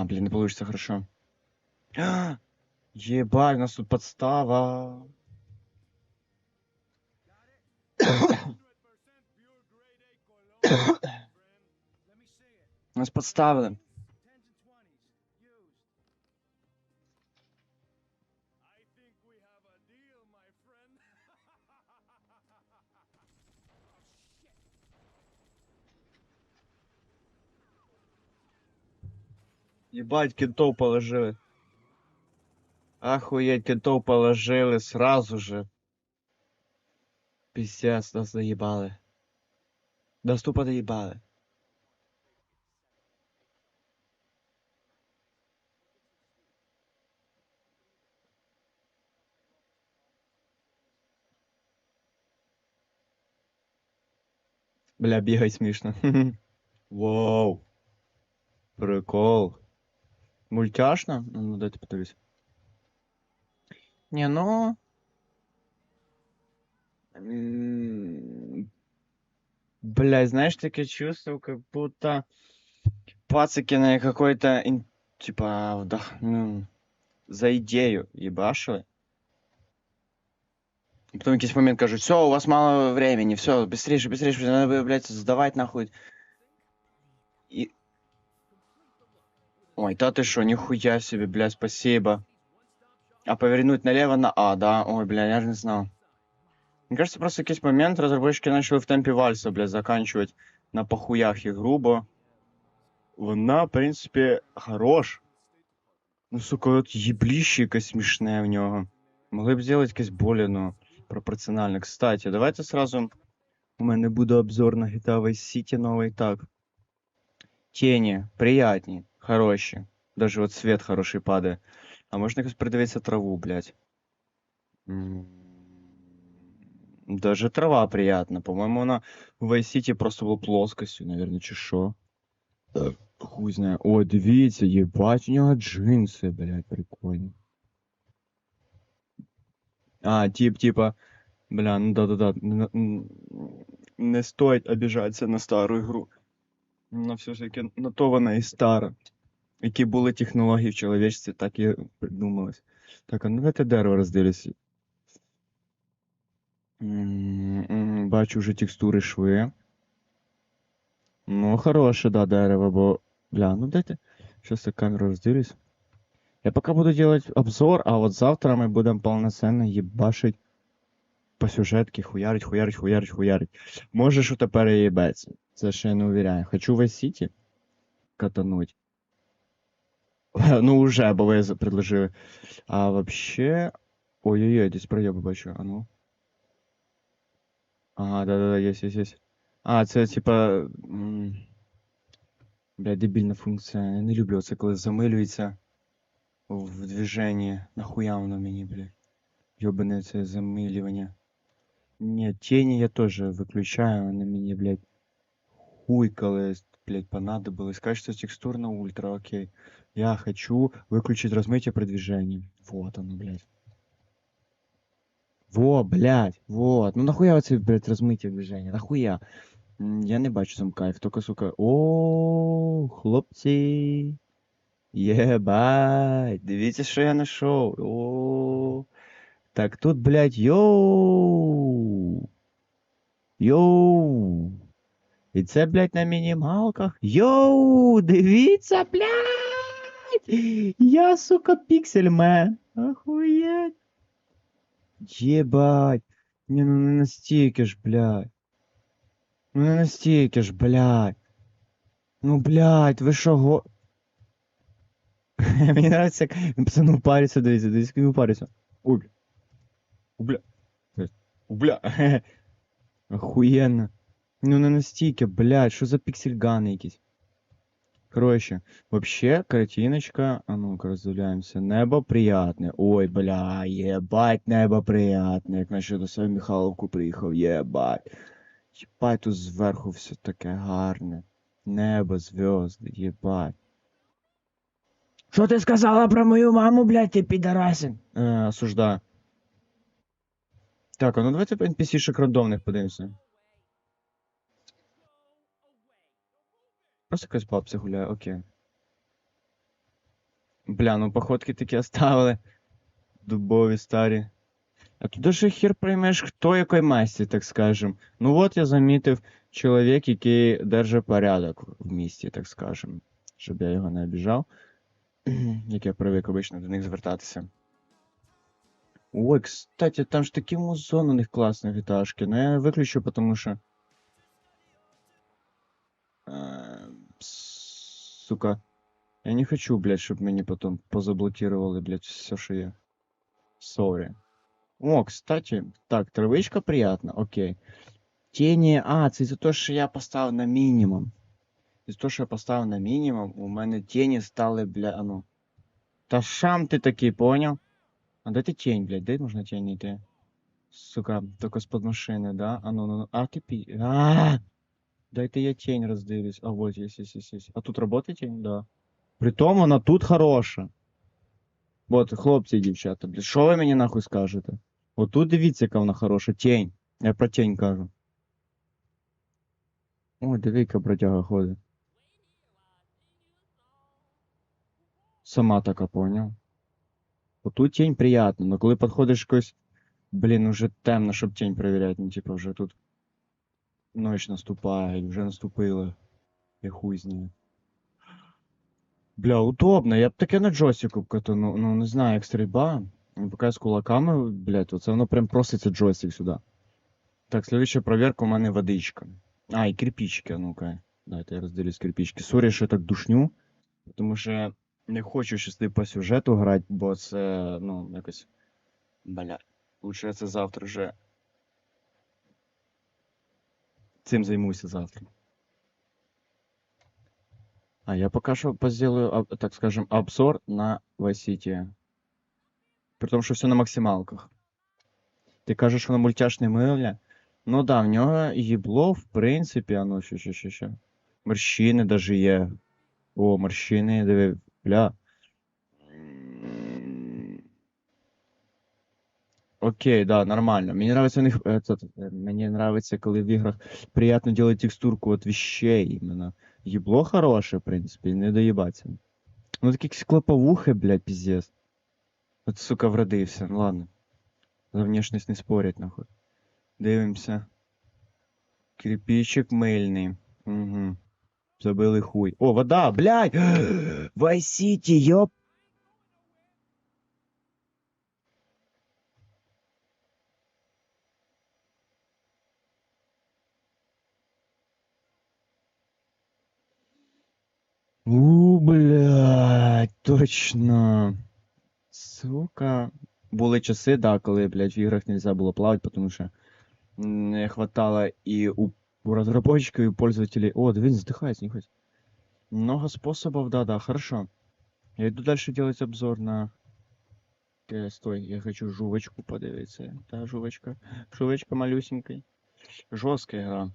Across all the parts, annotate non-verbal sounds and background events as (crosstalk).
А, блин, не получится хорошо. (gasps) Ебать, у нас тут подстава. (coughs) Нас подставили. Ебать, кентов положили. Охуеть, кентов положили сразу же. Пиздец, нас заебали. Нас тупо доебали. Бля, бігай смішно. (laughs) Вау. Прикол. Мультяшно? Ну, ну дайте подивись. Не, ну. м, Бля, знаешь, такое чувство, как будто пацаки на какой-то, типа, вдох... ну, за идею ебашили. Потом в какой-то момент кажут, все, у вас мало времени, все, быстрее, быстрее, надо, блядь, сдавать нахуй. Ой, да ты шо, нихуя себе, бля, спасибо. А повернуть налево на А, да? Ой, бля, я же не знал. Мне кажется, просто в какой-то момент разработчики начали в темпе вальса, бля, заканчивать на похуях и грубо. Вона, в принципі, хорош. Ну, сука, от їбліще якесь смішне в нього. Могли б зробити якесь более, ну, пропорціонально. Кстати, давайте сразу... У мене буде обзор на GTA Vice City новий так. Тені, приятні, хороші. Даже от свет хороший падає. А можна якось придивитися траву, блядь. М, Даже трава приятна. По-моему, вона в Vice City просто була плоскостю, наверное, чи що. Так, хуй знає. О, дивіться, єбать, у нього джинси, блядь, прикольно. А, тип, типа, бля, ну да-да-да, н- н- не стоїть обіжатися на стару ігру. Ну, все ж таки, на то вона і стара. Які були технології в чоловічстві, так і придумалось. Так, а ну давайте дерево м, Бачу вже текстури шви. Ну, хороше, да, дерево, бо. Бля, ну дайте. Сейчас я камеру роздивлюсь. Я пока буду делать обзор, а вот завтра мы будем полноценно ебашить по сюжетки, хуярить, хуярить, хуярить, хуярить. Може, що тепер і їбеться. Це ще я не уверяю. Хочу в Сіті катануть. (laughs) Ну, уже, бо ви предложили. А вообще. Ой-ой-ой, десь проєби бачу, а ну. Ага, да-да-да, есть, есть, есть. А, це типа. Бля, дебільна функція. Я не люблю це, коли замилюється в движенні. Нахуя воно мені, бля. Ёбане це замилювання. Ні, тіні я теж виключаю, вони мені, блядь, хуй, коли, блядь, понадобилось. Качество текстур ультра, окей. Я хочу выключить размытие при движении. Вот оно, блядь. Во, блядь, вот. Ну нахуя оце, блядь, розмиття движення? Нахуя? М, Я не бачу сам кайф, тільки, сука. О, хлопці. Єбать, дивіться, що я знайшов. О. Так тут, блядь, йоу. Йоу. І це, блядь, на мінімалках. Йоу, дивіться, блядь. Я, сука, піксельмен. Охуєть. Єбать. Не, ну не настільки ж, блядь. Ну не настільки ж, блядь. Ну, блядь, ви що го... (laughs) Мені нравится, як пацану париться, дивіться, дивіться, як він париться. Ой, бля. У, бля. У, бля. Охуєнно. Ну не настільки, блядь, що за піксельгани якісь. Короче, вообще, картиночка, а ну-ка роздивляємося. Небо приятне. Ой, бля, єбать, небо приятне. Як наче до себе Михайловку приїхав, єбать. Єбать, тут зверху все таке гарне. Небо, зв'язки, єбать. Що ти сказала про мою маму, блядь, ти підарасин? Е, осуждаю. Так, а ну давайте NPC-шек рандомних подивимося. Просто якась бабця гуляє, окей. Бля, ну походки такі оставили. Дубові старі. А тут даже хер приймеш, хто якої масті, так скажем. Ну от я замітив чоловік, який держить порядок в місті, так скажем. Щоб я його не обіжав. (clears throat) Як я привик обично до них звертатися. Ой, кстати, там ж такі музон у них класні вітажки. Ну я виключу, потому що. Сука. Я не хочу, блядь, щоб мені потом позаблокировали, блядь, все, що є. Сорі. О, кстати, так, травичка приятна, окей. Тіні, а, це за те, що я поставив на мінімум. За те, що я поставив на мінімум, у мене тіні стали, бля, а ну. Та шам ти такий, поняв? А де ти тінь, блядь, де можна тінь йти? Сука, тільки з-под машини, да? А ну, ну, ну, а ти пі... А! Дайте я тінь роздивлюсь. А вот, есть, есть, есть, есть. А тут работає тінь? Да. Притом вона тут хороша. От, хлопці і дівчата, блядь, що ви мені нахуй скажете? От тут дивіться, яка вона хороша. Тінь. Я про тінь кажу. Ой, диви, яка бродяга ходить. Сама така, поняв? Отут тінь приятна, но коли підходиш якось. Блін, уже темно, щоб тінь перевіряти, ну типа вже тут. Ночь наступає, вже наступила. Я хуй знаю. Бля, удобно. Я б таке на джойстику катану. Ну, не знаю, як стрільба. Ну, Поки з кулаками, блядь, оце воно прям проситься джойстик сюди. Так, следующая проверка у мене водичка. А, і кирпичики, а ну-ка. Дайте я розділюсь кирпички. Сорі, що я так душню. Тому що не хочу щось по сюжету грати, бо це, ну, якось. Бля. Лучше це завтра вже. Цим займуся завтра. А я пока что сделаю, об- так скажем, обзор на Vice City. При том, що все на максималках. Ти кажеш, що на мультяшне милля. Ну да, в нього їбло, в принципі, а ну що, що, що, що. Морщини даже є. О, морщини, диви, бля. Окей, да, нормально. Мені нравится у них, этот, э, мені нравится, коли в іграх приятно делать текстурку от вещей именно. Ебло хорошее, в принципе, не доебаться. Ну такі якісь клоповухи, блядь, пиздец. От, сука, вродився. Ну ладно. За внешність не спорять, нахуй. Дивимося. Кирпичик мильний. Угу. Забили хуй. О, вода, блядь! (gasps) Vice City, ёп! точно. Сука. Були часи, да, коли, блядь, в іграх нельзя було плавати, тому що не хватало і у, разработчиков, и у пользователей. О, да задыхается, нихуя. себе. Много способов, да-да, хорошо. Я иду дальше делать обзор на... Э, стой, я хочу жувочку подивитися. Та, жувочка. Жувочка малюсенькая. Жорстка гра.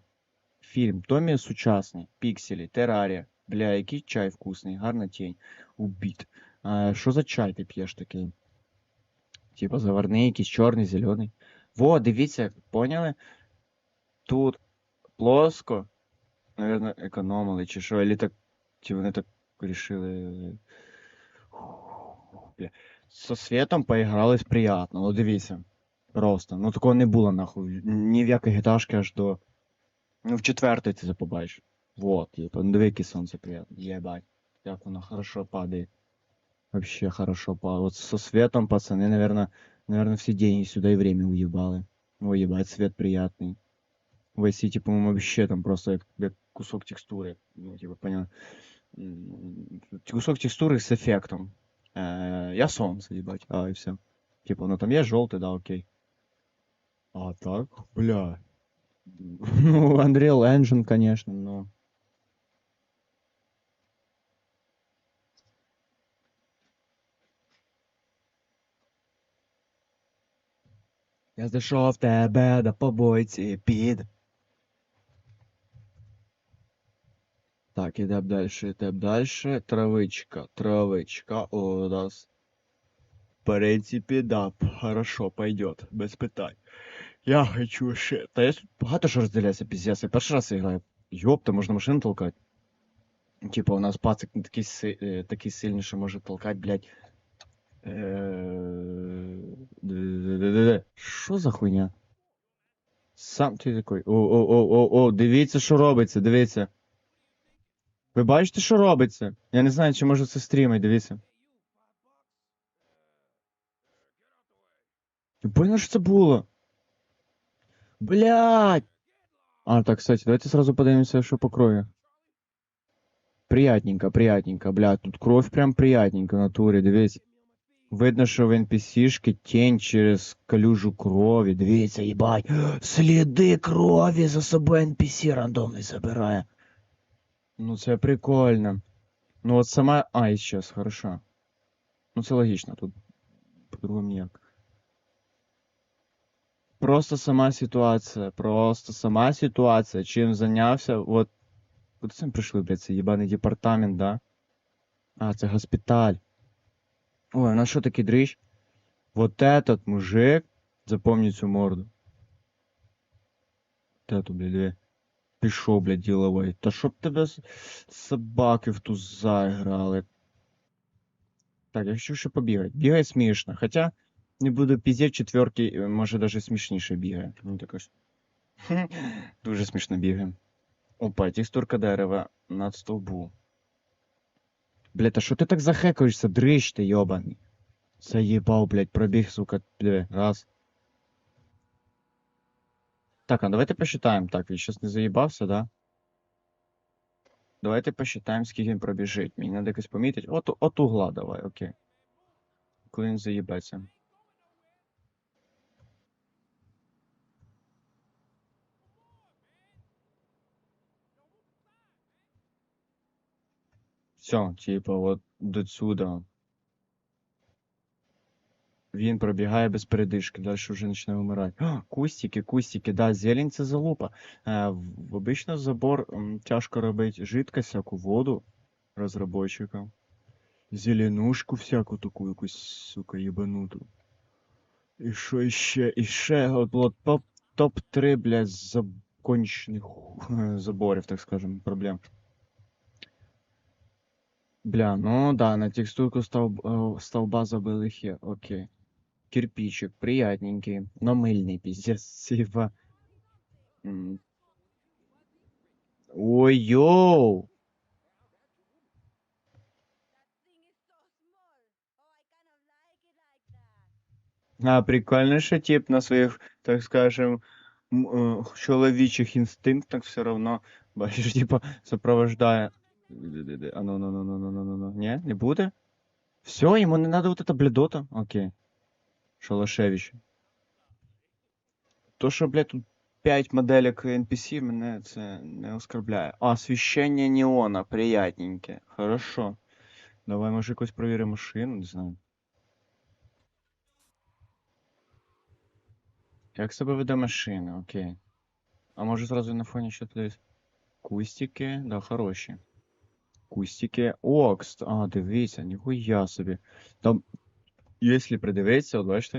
Фільм. Томі сучасний. Пікселі, терарія. Бля, який чай вкусний, гарна тінь. Убіт. А, що за чай ти п'єш такий? Типа заварний, якийсь чорний, зелений. Во, дивіться, поняли? Тут плоско. Наверно, економили, чи що, или так. Чи вони так рішили. Со світом поігрались приятно, ну дивіться. Просто. Ну такого не було нахуй. Ні в якій гіташки аж до. Ну, в четвертий ти це побачиш. Вот, типа, ну диви, яке сонце приятно. Єбать. Як воно хорошо падає. Вообще хорошо падает. Вот со светом, пацаны, наверное, наверное, все деньги сюда и время уебали. Ой, ебать, свет приятный. В City, по-моему, вообще там просто как, как кусок текстуры. Ну, типа, понял. Кусок текстуры с эффектом. Э, Я солнце, ебать. А, и все. Типа, ну там я желтый, да, окей. А так, бля. (laughs) Ну, Unreal Engine, конечно, но... Я знайшов тебе на побойці під. Так, ідем далі, ідем далі. Травичка, травичка у нас. В принципі, да, хорошо, пойдет, без питань. Я хочу ще. Та я тут багато що розділяється, піздець. Я перший раз граю. Йопта, можна машину толкати. Типа, у нас пацик не такий, е, такий сильний, що може толкати, блядь. Е. Що за хуйня? Сам ти такий. О, о, о, о, о, дивіться, що робиться, дивіться. Ви бачите, що робиться? Я не знаю, чи може це стрімить, дивіться. Ти понял, що це було? Блядь! А, так, кстати, давайте сразу подивимося, що по крові. Приятненько, приятненько, блядь, тут кров прям приятненько в натурі, дивіться. Видно, що в NPC-шки тінь через калюжу крові, дивіться, їбать. Сліди крові за собою NPC рандомний забирає. Ну це прикольно. Ну от сама. А, і щас, хорошо. Ну це логічно, тут по-другому ніяк. Просто сама ситуація, просто сама ситуація, чим зайнявся, от. Куди це ми прийшли, блядь, це єбаний департамент, да? А, це госпіталь. Ой, у нас що такий дрищ? Вот этот мужик, запомни цю морду. Те тут, блядь. Пішов, блядь, діловий. Та тебе с- собаки в туза грали. Так, я хочу ще побігати. Бігає смішно. Хоча не буду піздеть, четвертий, е, може даже смішніше бігає. Ну таке ж. Дуже (laughs) смішно бігає. Опа, текстурка дерева над стовбу. Блядь, а що ти так захекаєшся, дрищ ти, йобаний? Заїбав, блядь, пробіг, сука, диви, раз. Так, а давайте посчитаем. Так, він щас не заїбався, да? Давайте посчитаем, скільки він пробіжить. Мені треба якось помітити. От, от угла давай, окей. Коли він заїбеться. Все, типа, от до сюда. Він пробігає без передишки, далі вже почне вмирати. А, кустики, кустики, да, зелень це залупа. Е, в, обично забор м, тяжко робити жидкость, всяку воду розробойчикам. Зеленушку всяку таку якусь, сука, єбануту. І що іще, і ще от було топ, топ-3, блядь, закончених заборів, так скажем, проблем. Бля, ну да, на текстурку столб, э, столба забыл их я, окей. Кирпичик, приятненький, но мыльный, пиздец, (laughs) типа. М. Ой, йоу! А, прикольно, что тип на своих, так скажем, м, э, чоловічих інстинктах все равно, (laughs) бачиш, типа, сопровождає. а ну, ну, ну, ну, ну, ну, ну, ну. Не, не буде? Все, ему не надо вот эта бледота? Окей. Шалашевич. То, що, блядь, тут 5 моделек NPC, мене це не оскорбляє. А, освіщення неона, приятненьке. Хорошо. Давай, може, якось провіримо машину, не знаю. Як себе веде машина, окей. А може зразу на фоні що десь? Кустики, да, хороші. Кустики. О. А, дивіться, ніхуя собі. Там, якщо придивитися, от бачите,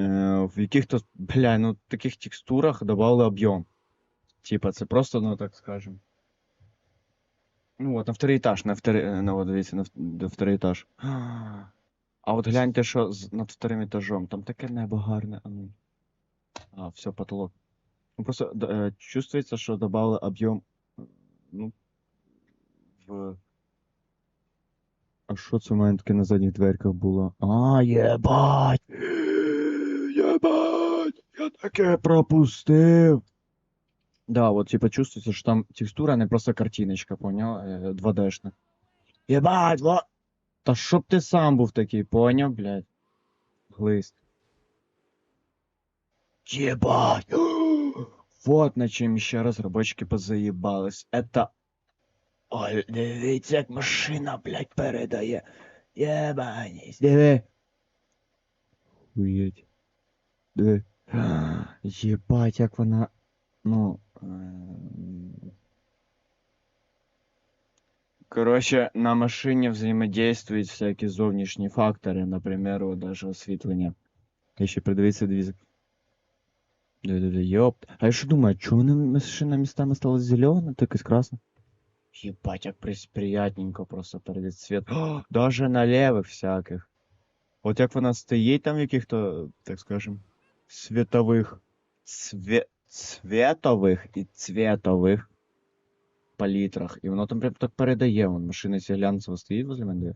е, в яких-то, бля, ну, таких текстурах додали об'єм. Типа, це просто, ну, так скажем. Ну, от, на второй етаж, на второй, е, ну, от, дивіться, на, на второй етаж. А от гляньте, що з, над вторим етажом. Там таке небо гарне, а ну. А, все, потолок. Ну, просто д- е, чувствуется, що добавили об'єм, ну, в... А що це у мене таке на задніх дверках було? А, єбать! Єбать! Я таке пропустив! Да, вот типа чувствуется, что там текстура, не просто картиночка, понял? Э, 2D-шна. Єбать, вот! Та щоб ти сам був такий, поняв, блядь? Глист. Ебать! Вот (gasps) на чим ще разработчики позаїбались. Это... Ой, дивіться, як машина, блядь, передає. Єбаність, диви. Хуєть. Диви. Єбать, як вона... Ну... ем, Короче, на машине взаимодействуют всякие зовнішні факторы, например, вот даже освітлення. Я ще придивиться дві. Ёпт. А я що думаю, вона машина містами стала зелена, так і красна? Ебать, як приятненько просто перед світ. (gasps) Даже на левих всяких. От як вона стоїть там в яких-то, так скажем, світових, све... світових і цветових палітрах. І воно там прям так передає. Вон машина ця глянцева стоїть возле мене. Я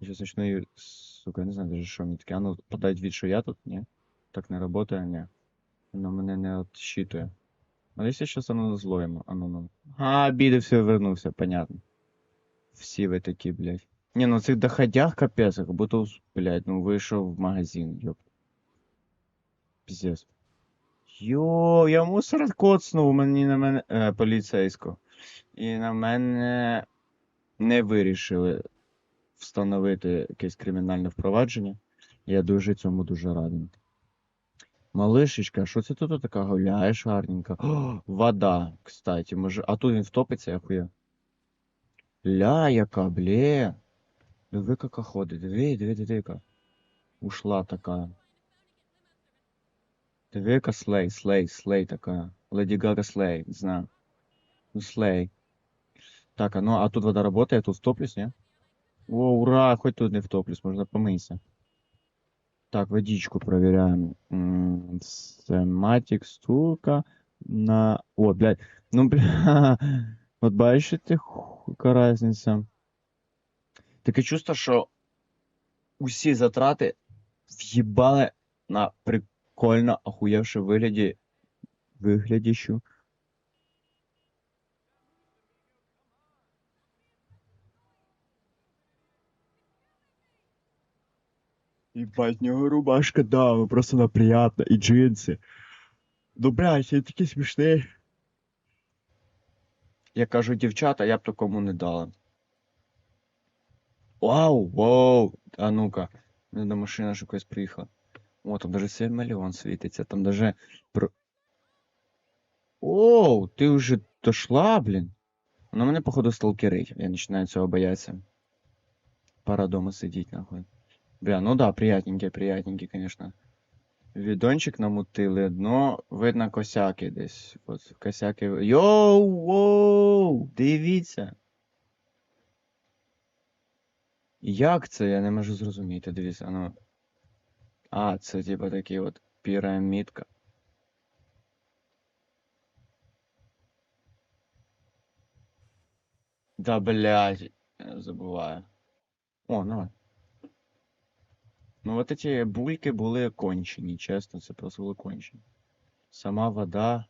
сейчас начну її, сука, я не знаю даже, що мені таке. А ну, подають від, що я тут, ні? Так не работає, ні. Воно мене не отсчитує. А якщо сейчас оно злоємо? А ну ну. Обіди все вернувся, понятно. Всі ви такі, блядь. Не, ну цих доходях капець, как будто, блядь, ну вийшов в магазин, ёп. Пиздец. Йо, я мусор коцнув мені на мене е, поліцейського. І на мене не вирішили встановити якесь кримінальне впровадження. Я дуже цьому дуже радий. Малишечка, що це тут така гуляєш гарненька? О, вода, кстати, може. А тут він втопиться, я хуя. Ля, яка, блє. Диви, яка ходить. Диви, диви, диви, яка. Ушла така. Диви, яка слей, слей, слей така. Леді Гага слей, не знаю. Ну, слей. Так, а ну, а тут вода работает, я тут втоплюсь, не? О, ура, хоть тут не втоплюсь, можно помыться. Так, водичку проверяем. М, Сематик, стулка на... О, блядь. Ну, бля. (laughs) От бачите, яка разниця. Таке чувство, що усі затрати в'їбали на прикольно охуєвши вигляді виглядіщу. Ебать, у нього рубашка, да, ну просто вона приятна, і джинси. Ну, блядь, це такі смішні. Я кажу, дівчата, я б такому не дала. Вау, вау, а ну-ка, до машина ж якась приїхала. О, там даже 7 мільйон світиться, там даже. Оу, ти вже дошла, блін. Вона мене, походу, сталкерить. Я починаю цього боятися. Пора дома сидіть, нахуй. Бля, ну да, приятненький, приятненький, конечно. Відончик намутили, но видно косяки десь. От косяки. Йоу, воу, дивіться. Як це? Я не можу зрозуміти, дивіться, ну. А, це типа такий от пірамідка. Да, блядь, я забуваю. О, давай. Ну, от эти бульки були кончені, чесно, це просто були кончені. Сама вода.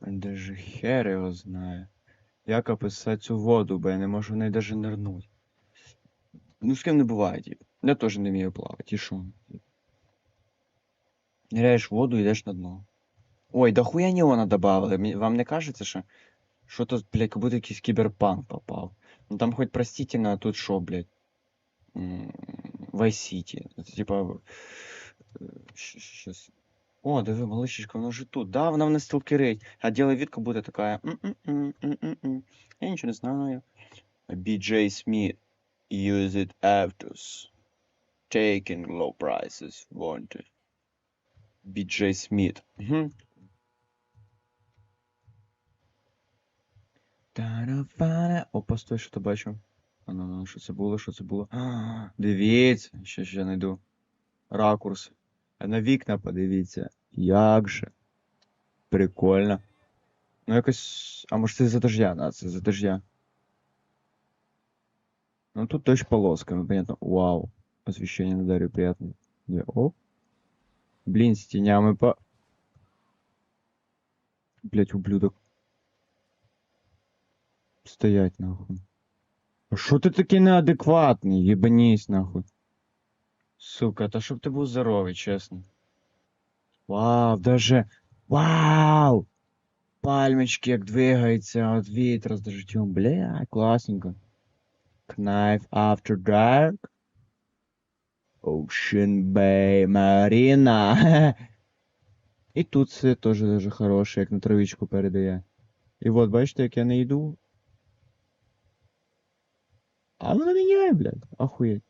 Даже хер його знає. Як описати цю воду, бо я не можу в неї даже нирнути. Ну, з ким не буває, тип. Я теж не вмію плавати, і що? Ныряєш воду, йдеш на дно. Ой, да хуя неона добавили. Вам не кажеться, що що то, блядь, как будто якийсь кіберпанк попав. Ну там хоть простительно, а тут що, блядь? Vice City. Типа. Сейчас. О, диви, малышечка, вона вже тут. Да, вона в нас сталкерить. А ділає від, как будто така. Я нічого не знаю. BJ Smith. Use it after. Taking low prices. Wanted. BJ Smith. Угу. Тарафана. О, постой, що то бачу. А ну, ну, що це було, що це було? А, дивіться, ще ще знайду. Ракурс. А на вікна подивіться. Як же. Прикольно. Ну якось. А може це за дождя, да, це за дождя. Ну тут дощ полосками, понятно. Вау. Освещение на даре приятно. Две. О. Блин, с тенями по... Блять, ублюдок. Стоять нахуй. Що ти такий неадекватний? Єбанісь нахуй. Сука, та щоб ти був здоровий, чесно. Вау, даже. Вау! Пальмочки як двигаються від вітра з дождем. Бля, класненько. Knife After Dark. Ocean Bay Marina. (laughs) І тут це теж дуже хороше, як на травичку передає. І от бачите, як я не йду. А она меняет, блядь, охуеть.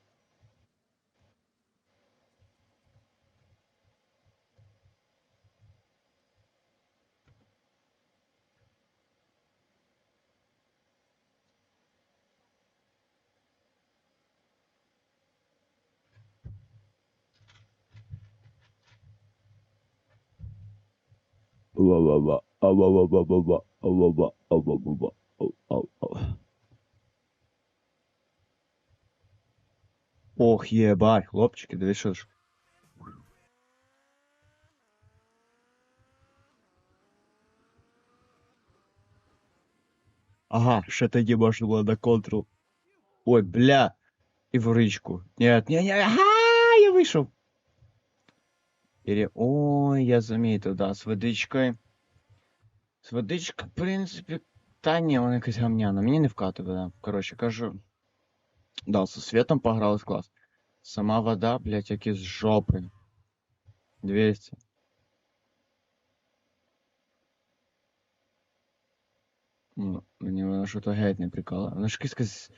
ла ла ла ла ла ла ла ла ла ла ла ла ла ла Ох, єбать, хлопчики, дивись, що ж. Ага, ще тоді можна було на контрол. Ой, бля. І в річку. Нет, не, не, ага, я вийшов. Или, ой, я заметил, да, з водичкою. З водичкою, в принципі, та ні, вона якась гамняна. Мені не вкатує, да. Коротше, кажу. Да, со светом погралась клас. Сама вода, блядь, як із жопи. 200. Ну, мені вона що то геть не прикала. Вона ж якась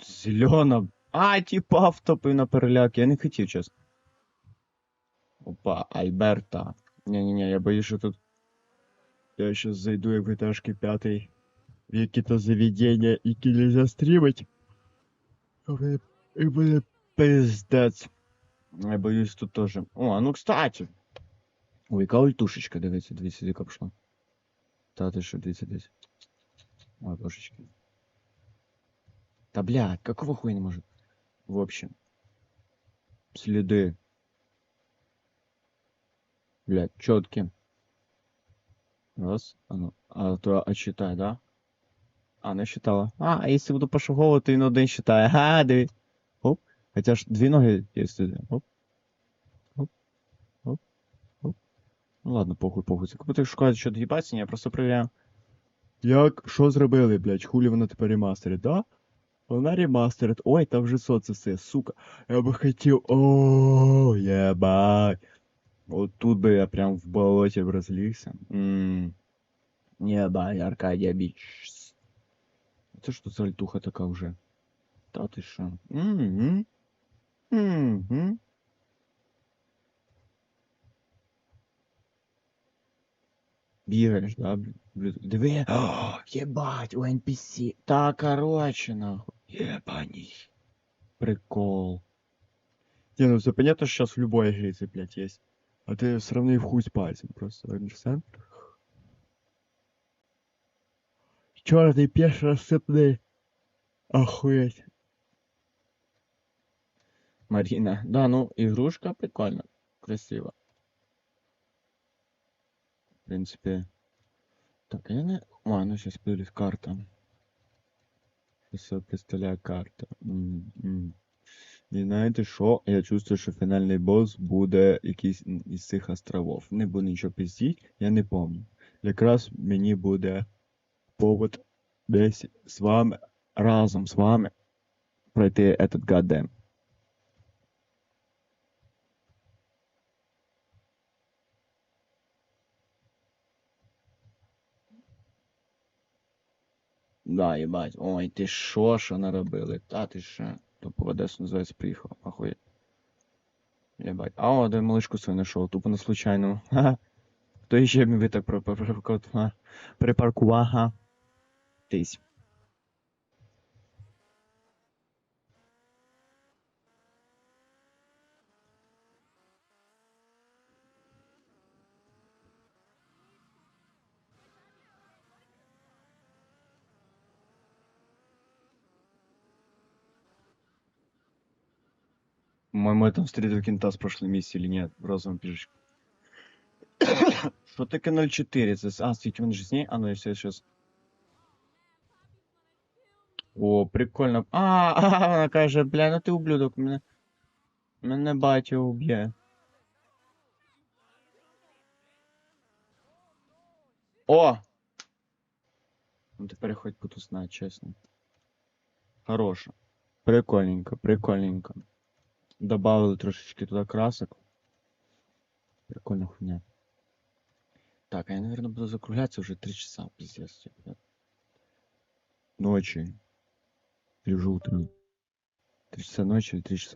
зелена. А, типа втопив на переляк. Я не хотів, чесно. Опа, Альберта. Ні-ні-ні, я боюсь, що тут. Я щас зайду як в этажки п'ятий. В які-то заведення, які нельзя стрімить. І І буде пиздець. Я боюсь тут тоже. О, а ну кстати. Ой, яка ультушечка, дивіться, дивіться, яка пішла. Та ти що, дивіться, дивіться. Ой, божечки. Та блядь, какого хуя не может? В общем. Следы. Блядь, четкие. Раз. А ну. А то отсчитай, да? А, не считала. А, а если буду пошуговувати, він один считає. Ага, диви. Хотя ж дві ноги сюди. Оп. Оп. Оп. Оп. Ну ладно, похуй, похуй. Це купити шукають, що доїбаться, я просто перевіряю. Як, що зробили, блядь, хулі вона тепер ремастерить, да? Вона ремастерить. Ой, там вже соце все, сука. Я би хотів. О, єбать. От тут би я прям в болоті б розлігся. Ммм. Єбать, Аркадія біч. Це ж тут за альтуха така вже. Та ти що? Мгм. Мгм. Бігаєш, да, блін? Блін, Диви. О, єбать, у NPC. Та короче, нахуй. Єбані. Прикол. Не, ну все понятно, что сейчас в любой игре это, блядь, есть. А ты сравни в хуй с пальцем просто. Understand? Черный пеш рассыпный. Охуеть. Марина. Да, ну, игрушка прикольно. Красиво. В принципе. Так, я не... А, ну сейчас появилась карта. Сейчас я карта. М, м. І знаєте що? Я чувствую, що фінальний бос буде якийсь м, із цих островів. Не буду нічого пиздіть, я не помню. Якраз мені буде повод десь з вами, разом з вами пройти этот goddamn. Да, їбать. Ой, ти що, що наробили? Та ти що? То по Одесу називається приїхав. Ахуєть. Єбать. А, де малишку свою знайшов, тупо на случайному. Ха. Хто іще б так ха, припаркував, га? Тись. По-моему, я там встретил кента с прошлой миссии или нет? В розовом пижечку. Что таке 0.4? Це... с- А, скільки він же з ней? А, ну я все сейчас. О, прикольно. А, (laughs) а, вона каже, бля, ну ти ублюдок, мене. Мене батя уб'є. О! Ну тепер я хоч буду знати, чесно. Хороше. Прикольненько, прикольненько. Добавили трошечки туда красок. Прикольная хуйня. Так, я, наверное, буду закругляться уже три часа, пиздец. типа. Ночи. Лежу утром. Три часа ночи, три часа